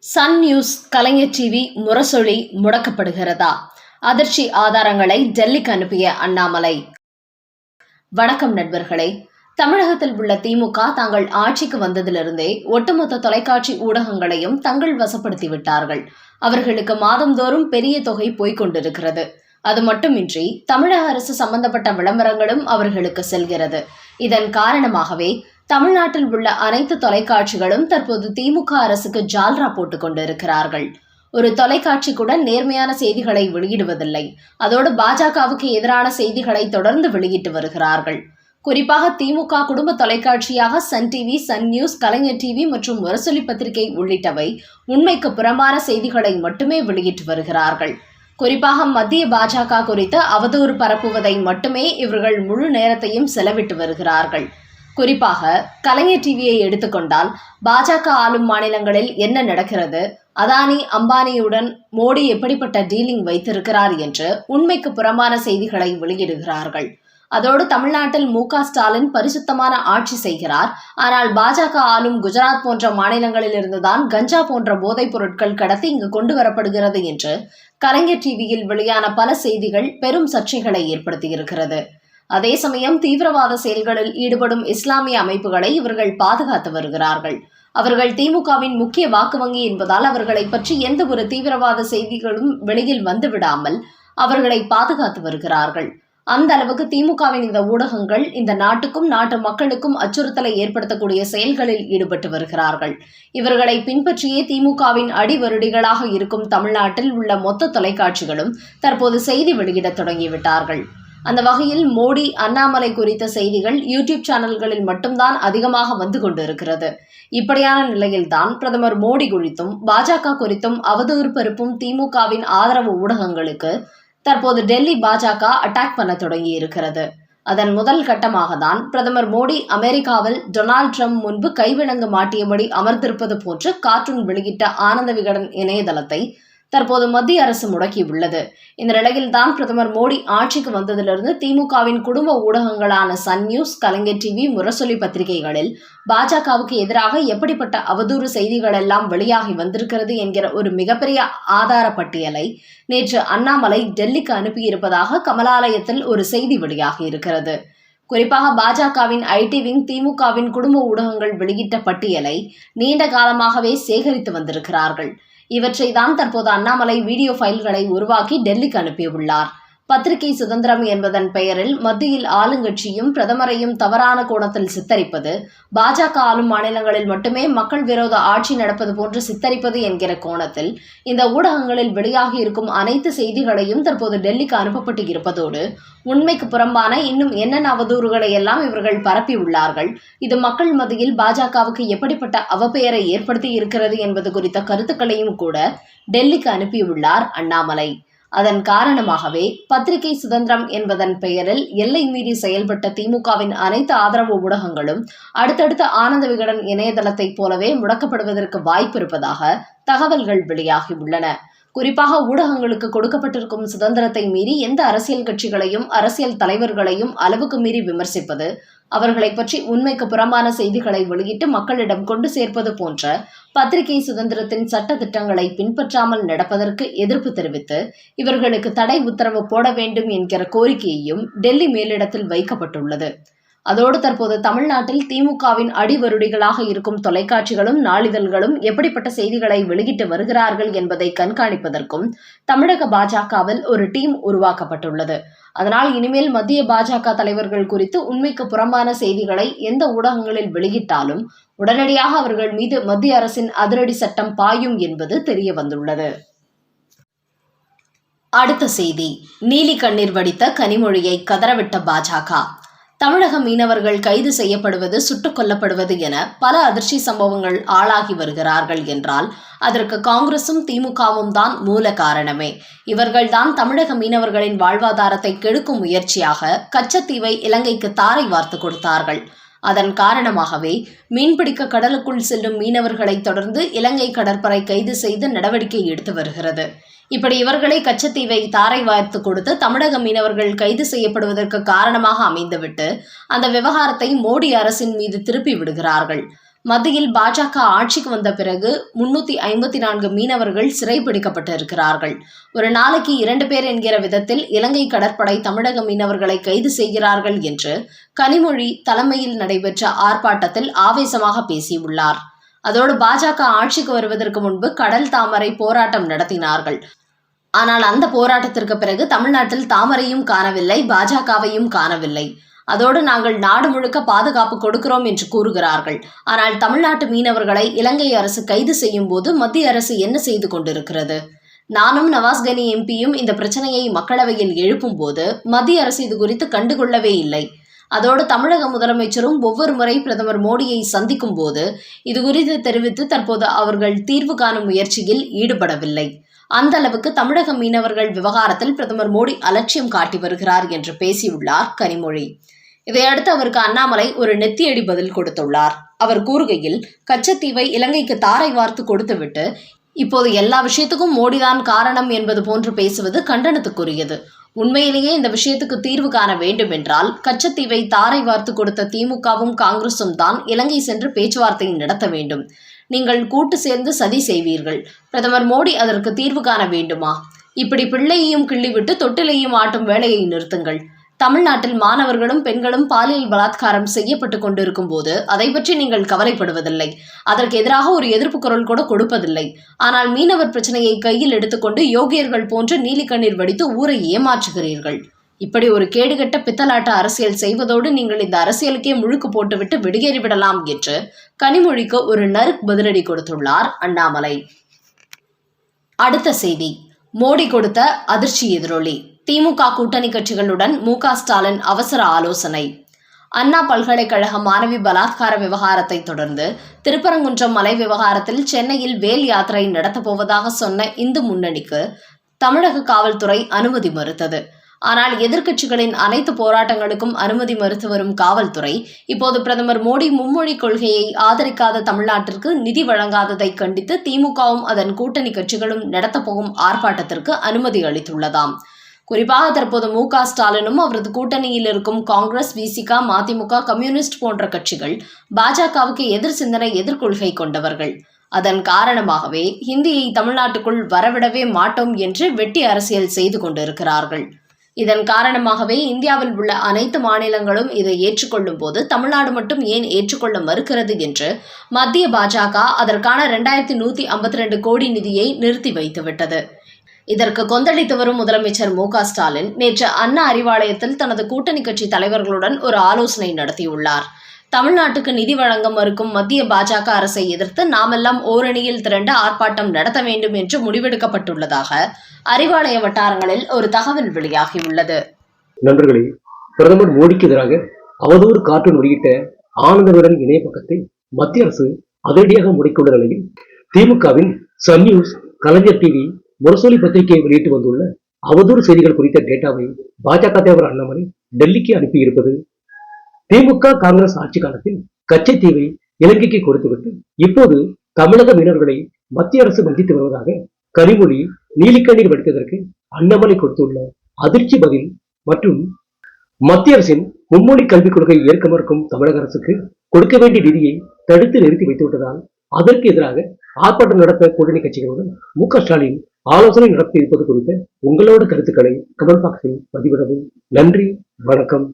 Sun News Kalaignar TV Murasoli முடக்கப்படுகிறதா? அதிர்ச்சி ஆதாரங்களை டெல்லிக்கு அனுப்பிய அண்ணாமலை. வணக்கம் நண்பர்களே. தமிழகத்தில் உள்ள திமுக தாங்கள் ஆட்சிக்கு வந்ததிலிருந்தே ஒட்டுமொத்த தொலைக்காட்சி ஊடகங்களையும் தங்கள் வசப்படுத்தி விட்டார்கள் அவர்களுக்கு மாதந்தோறும் பெரிய தொகை போய்க் கொண்டிருக்கிறது. அது மட்டுமின்றி தமிழக அரசு சம்பந்தப்பட்ட விளம்பரங்களும் அவர்களுக்கு செல்கிறது. இதன் காரணமாகவே தமிழ்நாட்டில் உள்ள அனைத்து தொலைக்காட்சிகளும் தற்போது திமுக அரசுக்கு ஜால்ரா போட்டுக் கொண்டிருக்கிறார்கள். ஒரு தொலைக்காட்சி கூட நேர்மையான செய்திகளை வெளியிடுவதில்லை. அதோடு பாஜகவுக்கு எதிரான செய்திகளை தொடர்ந்து வெளியிட்டு வருகிறார்கள். குறிப்பாக திமுக குடும்ப தொலைக்காட்சியாக Sun TV Sun News Kalaignar TV மற்றும் முரசொலி பத்திரிகை உள்ளிட்டவை உண்மைக்கு புறம்பான செய்திகளை மட்டுமே வெளியிட்டு வருகிறார்கள். குறிப்பாக மத்திய பாஜக குறித்து அவதூறு பரப்புவதை மட்டுமே இவர்கள் முழு நேரத்தையும் செலவிட்டு வருகிறார்கள். குறிப்பாக கலைஞர் டிவியை எடுத்துக்கொண்டால் பாஜக ஆளும் மாநிலங்களில் என்ன நடக்கிறது? அதானி அம்பானியுடன் மோடி எப்படிப்பட்ட டீலிங் வைத்திருக்கிறார் என்று உண்மைக்கு புறம்பான செய்திகளை வெளியிடுகிறார்கள். அதோடு தமிழ்நாட்டில் மு ஸ்டாலின் பரிசுத்தமான ஆட்சி செய்கிறார். ஆனால் பாஜக ஆளும் குஜராத் போன்ற மாநிலங்களில் இருந்துதான் கஞ்சா போன்ற போதைப் பொருட்கள் கடத்தி இங்கு கொண்டு வரப்படுகிறது என்று கலைஞர் டிவியில் வெளியான பல செய்திகள் பெரும் சர்ச்சைகளை ஏற்படுத்தியிருக்கிறது. அதே சமயம் தீவிரவாத செயல்களில் ஈடுபடும் இஸ்லாமிய அமைப்புகளை இவர்கள் பாதுகாத்து வருகிறார்கள். அவர்கள் திமுகவின் முக்கிய வாக்கு வங்கி என்பதால் அவர்களை பற்றி எந்த ஒரு தீவிரவாத செய்திகளும் வெளியில் வந்துவிடாமல் அவர்களை பாதுகாத்து வருகிறார்கள். அந்த அளவுக்கு திமுகவின் இந்த ஊடகங்கள் இந்த நாட்டுக்கும் நாட்டு மக்களுக்கும் அச்சுறுத்தலை ஏற்படுத்தக்கூடிய செயல்களில் ஈடுபட்டு வருகிறார்கள். இவர்களை பின்பற்றியே திமுகவின் அடிவருடிகளாக இருக்கும் தமிழ்நாட்டில் உள்ள மொத்த தொலைக்காட்சிகளும் தற்போது செய்தி வெளியிடத் தொடங்கிவிட்டார்கள். அந்த வகையில் மோடி அண்ணாமலை குறித்த செய்திகள் யூடியூப் சேனல்களில் மட்டும்தான் அதிகமாக வந்து கொண்டிருக்கிறது. இப்படியான நிலையில்தான் பிரதமர் மோடி குறித்தும் பாஜக குறித்தும் அவதூறு பருப்பும் திமுகவின் ஆதரவு ஊடகங்களுக்கு தற்போது டெல்லி பாஜக அட்டாக் பண்ண தொடங்கி இருக்கிறது அதன் முதல் கட்டமாக தான் பிரதமர் மோடி அமெரிக்காவில் டொனால்ட் ட்ரம்ப் முன்பு கைவிலங்கு மாட்டியபடி அமர்ந்திருப்பது போன்று கார்ட்டூன் வெளியிட்ட ஆனந்த விகடன் இணையதளத்தை தற்போது மத்திய அரசு முடக்கியுள்ளது. இந்த நிலையில்தான் பிரதமர் மோடி ஆட்சிக்கு வந்ததிலிருந்து திமுகவின் குடும்ப ஊடகங்களான Sun News Kalaignar TV Murasoli பத்திரிகைகளில் பாஜகவுக்கு எதிராக எப்படிப்பட்ட அவதூறு செய்திகள் எல்லாம் வெளியாகி வந்திருக்கிறது என்கிற ஒரு மிகப்பெரிய ஆதார பட்டியலை நேற்று அண்ணாமலை டெல்லிக்கு அனுப்பியிருப்பதாக கமலாலயத்தில் ஒரு செய்தி வெளியாகி இருக்கிறது. குறிப்பாக பாஜகவின் ஐடி விங் திமுகவின் குடும்ப ஊடகங்கள் வெளியிட்ட பட்டியலை நீண்ட காலமாகவே சேகரித்து வந்திருக்கிறார்கள். இவற்றை தான் தற்போது அண்ணாமலை வீடியோ ஃபைல்களை உருவாக்கி டெல்லிக்கு அனுப்பியுள்ளார். பத்திரிகை சுதந்திரம் என்பதன் பெயரில் மத்தியில் ஆளுங்கட்சியும் பிரதமரையும் தவறான கோணத்தில் சித்தரிப்பது பாஜக ஆளும் மாநிலங்களில் மட்டுமே மக்கள் விரோத ஆட்சி நடப்பது போன்று சித்தரிப்பது என்கிற கோணத்தில் இந்த ஊடகங்களில் வெளியாகி இருக்கும் அனைத்து செய்திகளையும் தற்போது டெல்லிக்கு அனுப்பப்பட்டு இருப்பதோடு உண்மைக்கு புறம்பான இன்னும் என்னென்ன அவதூறுகளை எல்லாம் இவர்கள் பரப்பியுள்ளார்கள் இது மக்கள் மத்தியில் பாஜகவுக்கு எப்படிப்பட்ட அவப்பெயரை ஏற்படுத்தி இருக்கிறது என்பது குறித்த கருத்துக்களையும் கூட டெல்லிக்கு அனுப்பியுள்ளார் அண்ணாமலை. அதன் காரணமாகவே பத்திரிகை சுதந்திரம் என்பதன் பெயரில் எல்லை மீறி செயல்பட்ட திமுகவின் அனைத்து ஆதரவு ஊடகங்களும் அடுத்தடுத்த ஆனந்த விகடன் இணையதளத்தைப் போலவே முடக்கப்படுவதற்கு வாய்ப்பு இருப்பதாக தகவல்கள் வெளியாகியுள்ளன குறிப்பாக ஊடகங்களுக்கு கொடுக்கப்பட்டிருக்கும் சுதந்திரத்தை மீறி எந்த அரசியல் கட்சிகளையும் அரசியல் தலைவர்களையும் அளவுக்கு மீறி விமர்சிப்பது அவர்களை பற்றி உண்மைக்கு புறம்பான செய்திகளை வெளியிட்டு மக்களிடம் கொண்டு சேர்ப்பது போன்ற பத்திரிகை சுதந்திரத்தின் சட்ட திட்டங்களை பின்பற்றாமல் நடப்பதற்கு எதிர்ப்பு தெரிவித்து இவர்களுக்கு தடை உத்தரவு போட வேண்டும் என்கிற கோரிக்கையையும் டெல்லி மேலிடத்தில் வைக்கப்பட்டுள்ளது. அதோடு தற்போது தமிழ்நாட்டில் திமுகவின் அடிவருடிகளாக இருக்கும் தொலைக்காட்சிகளும் நாளிதழ்களும் எப்படிப்பட்ட செய்திகளை வெளியிட்டு வருகிறார்கள் என்பதை கண்காணிப்பதற்கும் தமிழக பாஜகவில் ஒரு டீம் உருவாக்கப்பட்டுள்ளது. அதனால் இனிமேல் மத்திய பாஜக தலைவர்கள் குறித்து உண்மைக்கு புறம்பான செய்திகளை எந்த ஊடகங்களில் வெளியிட்டாலும் உடனடியாக அவர்கள் மீது மத்திய அரசின் அதிரடி சட்டம் பாயும் என்பது தெரிய வந்துள்ளது அடுத்த செய்தி. நீலி கண்ணீர் வடித்த கனிமொழியை கதறவிட்ட பாஜக. தமிழக மீனவர்கள் கைது செய்யப்படுவது சுட்டுக் கொல்லப்படுவது என பல அதிர்ச்சி சம்பவங்கள் ஆளாகி வருகிறார்கள் என்றால் அதற்கு காங்கிரசும் திமுகவும் தான் மூல காரணமே. இவர்கள்தான் தமிழக மீனவர்களின் வாழ்வாதாரத்தை கெடுக்கும் முயற்சியாக கச்சத்தீவை இலங்கைக்கு தாரை வார்த்து கொடுத்தார்கள். அதன் காரணமாகவே மீன்பிடிக்க கடலுக்குள் செல்லும் மீனவர்களை தொடர்ந்து இலங்கை கடற்படை கைது செய்து நடவடிக்கை எடுத்து வருகிறது. இப்படி இவர்களை கச்சத்தீவை தாரை வாய்த்து கொடுத்து தமிழக மீனவர்கள் கைது செய்யப்படுவதற்கு காரணமாக அமைந்துவிட்டு அந்த விவகாரத்தை மோடி அரசின் மீது திருப்பி விடுகிறார்கள். மத்தியில் பாஜக ஆட்சிக்கு வந்த பிறகு முன்னூத்தி ஐம்பத்தி நான்கு மீனவர்கள் சிறைபிடிக்கப்பட்டிருக்கிறார்கள். ஒரு நாளைக்கு இரண்டு பேர் என்கிற விதத்தில் இலங்கை கடற்படை தமிழக மீனவர்களை கைது செய்கிறார்கள் என்று கனிமொழி தலைமையில் நடைபெற்ற ஆர்ப்பாட்டத்தில் ஆவேசமாக பேசியுள்ளார். அதோடு பாஜக ஆட்சிக்கு வருவதற்கு முன்பு கடல் தாமரை போராட்டம் நடத்தினார்கள். ஆனால் அந்த போராட்டத்திற்கு பிறகு தமிழ்நாட்டில் தாமரையும் காணவில்லை பாஜகவையும் காணவில்லை. அதோடு நாங்கள் நாடு முழுக்க பாதுகாப்பு கொடுக்கிறோம் என்று கூறுகிறார்கள். ஆனால் தமிழ்நாட்டு மீனவர்களை இலங்கை அரசு கைது செய்யும் போது மத்திய அரசு என்ன செய்து கொண்டிருக்கிறது? நானும் நவாஸ் கனி எம்பியும் இந்த பிரச்சனையை மக்களவையில் எழுப்பும் போது மத்திய அரசு இது குறித்து கண்டுகொள்ளவே இல்லை. அதோடு தமிழக முதலமைச்சரும் ஒவ்வொரு முறை பிரதமர் மோடியை சந்திக்கும் போது இது குறித்து தெரிவித்து தற்போது அவர்கள் தீர்வு காணும் முயற்சியில் ஈடுபடவில்லை. அந்த அளவுக்கு தமிழக மீனவர்கள் விவகாரத்தில் பிரதமர் மோடி அலட்சியம் காட்டி வருகிறார் என்று பேசியுள்ளார் கனிமொழி. இதையடுத்து அவருக்கு அண்ணாமலை ஒரு நெத்தியடி பதில் கொடுத்துள்ளார். அவர் கூறுகையில் கச்சத்தீவை இலங்கைக்கு தாரை வார்த்து கொடுத்துவிட்டு இப்போது எல்லா விஷயத்துக்கும் மோடிதான் காரணம் என்பது போன்று பேசுவது கண்டனத்துக்குரியது. உண்மையிலேயே இந்த விஷயத்துக்கு தீர்வு காண வேண்டும் என்றால் கச்சத்தீவை தாரை வார்த்து கொடுத்த திமுகவும் காங்கிரசும் தான் இலங்கை சென்று பேச்சுவார்த்தை நடத்த வேண்டும். நீங்கள் கூட்டு சேர்ந்து சதி செய்வீர்கள். பிரதமர் மோடி அதற்கு தீர்வு காண வேண்டுமா? இப்படி பிள்ளையையும் கிள்ளிவிட்டு தொட்டிலையும் ஆட்டும் வேலையை நிறுத்துங்கள். தமிழ்நாட்டில் மாணவர்களும் பெண்களும் பாலியல் பலாத்காரம் செய்யப்பட்டு கொண்டிருக்கும் போது அதை பற்றி நீங்கள் கவலைப்படுவதில்லை. அதற்கு எதிராக ஒரு எதிர்ப்பு குரல் கூட கொடுப்பதில்லை. ஆனால் மீனவர் பிரச்சனையை கையில் எடுத்துக்கொண்டு யோகியர்கள் போன்று நீலிக்கண்ணீர் வடித்து ஊரை ஏமாற்றுகிறீர்கள். இப்படி ஒரு கேடுகட்ட பித்தலாட்ட அரசியல் செய்வதோடு நீங்கள் இந்த அரசியலுக்கே முழுக்கு போட்டுவிட்டு வெளியேறி விடலாம் என்று கனிமொழிக்கு ஒரு நறுக் பதிலடி கொடுத்துள்ளார் அண்ணாமலை. அடுத்த செய்தி. மோடி கொடுத்த அதிர்ச்சி எதிரொலி. திமுக கூட்டணி கட்சிகளுடன் மு ஸ்டாலின் அவசர ஆலோசனை. அண்ணா பல்கலைக்கழக மாணவி பலாத்கார விவகாரத்தை தொடர்ந்து திருப்பரங்குன்றம் மலை விவகாரத்தில் சென்னையில் வேல் யாத்திரை நடத்தப்போவதாக சொன்ன இந்து முன்னணிக்கு தமிழக காவல்துறை அனுமதி மறுத்தது. ஆனால் எதிர்க்கட்சிகளின் அனைத்து போராட்டங்களுக்கும் அனுமதி மறுத்து வரும் காவல்துறை இப்போது பிரதமர் மோடி மும்மொழி கொள்கையை ஆதரிக்காத தமிழ்நாட்டிற்கு நிதி வழங்காததை கண்டித்து திமுகவும் அதன் கூட்டணி கட்சிகளும் நடத்தப்போகும் ஆர்ப்பாட்டத்திற்கு அனுமதி அளித்துள்ளதாம். குறிப்பாக தற்போது மு க ஸ்டாலினும் அவரது கூட்டணியில் இருக்கும் காங்கிரஸ் விசிக மதிமுக கம்யூனிஸ்ட் போன்ற கட்சிகள் பாஜகவுக்கு எதிர் சிந்தனை எதிர்கொள்கை கொண்டவர்கள். அதன் காரணமாகவே ஹிந்தியை தமிழ்நாட்டுக்குள் வரவிடவே மாட்டோம் என்று வெட்டி அரசியல் செய்து கொண்டிருக்கிறார்கள். இதன் காரணமாகவே இந்தியாவில் உள்ள அனைத்து மாநிலங்களும் இதை ஏற்றுக்கொள்ளும் போது தமிழ்நாடு மட்டும் ஏன் ஏற்றுக்கொள்ள மறுக்கிறது என்று மத்திய பாஜக அதற்கான இரண்டாயிரத்தி நூற்றி ஐம்பத்தி ரெண்டு கோடி நிதியை நிறுத்தி வைத்துவிட்டது. இதற்கு கொந்தளித்து வரும் முதலமைச்சர் மு ஸ்டாலின் நேற்று அண்ணா அறிவாலயத்தில் தனது கூட்டணி கட்சி தலைவர்களுடன் ஒரு ஆலோசனை நடத்தியுள்ளார். தமிழ்நாட்டுக்கு நிதி வழங்க மறுக்கும் மத்திய பாஜக அரசை எதிர்த்து நாமெல்லாம் ஓரணியில் திரண்டு ஆர்ப்பாட்டம் நடத்த வேண்டும் என்று முடிவெடுக்கப்பட்டுள்ளதாக அறிவாலய வட்டாரங்களில் ஒரு தகவல் வெளியாகியுள்ளது. நண்பர்களே பிரதமர் மோடிக்கு எதிராக அவதூறு கார்ட்டூன் வெளியிட்ட ஆனந்தவிடன் இணைய பக்கத்தை மத்திய அரசு அதிரடியாக முடக்கியுள்ள நிலையில் திமுகவின் Sun News Kalaignar TV Murasoli பத்திரிகையை வெளியிட்டு வந்துள்ள அவதூறு செய்திகள் குறித்த டேட்டாவை பாஜக தலைவர் அண்ணாமலை டெல்லிக்கு அனுப்பியிருப்பது திமுக காங்கிரஸ் ஆட்சி காலத்தில் கச்சைத்தீவை இலங்கைக்கு கொடுத்துவிட்டு இப்போது தமிழக மீனவர்களை மத்திய அரசு வந்தித்து வருவதாக கனிமொழி நீலிக்கண்ணீர் வடித்ததற்கு அண்ணாமலை கொடுத்துள்ள அதிர்ச்சி பதில் மற்றும் மத்திய அரசின் மும்மொழி கல்விக் கொள்கையை ஏற்க மறுக்கும் தமிழக அரசுக்கு கொடுக்க வேண்டிய நிதியை தடுத்து நிறுத்தி வைத்துவிட்டதால் அதற்கு எதிராக ஆர்ப்பாட்டம் நடத்த கூட்டணி கட்சிகளுடன் மு க ஸ்டாலின் ஆலோசனை நடத்தி இருப்பது குறித்த உங்களோட கருத்துக்களை கமெண்ட் பாக்ஸில் பதிவிடவும். நன்றி வணக்கம்.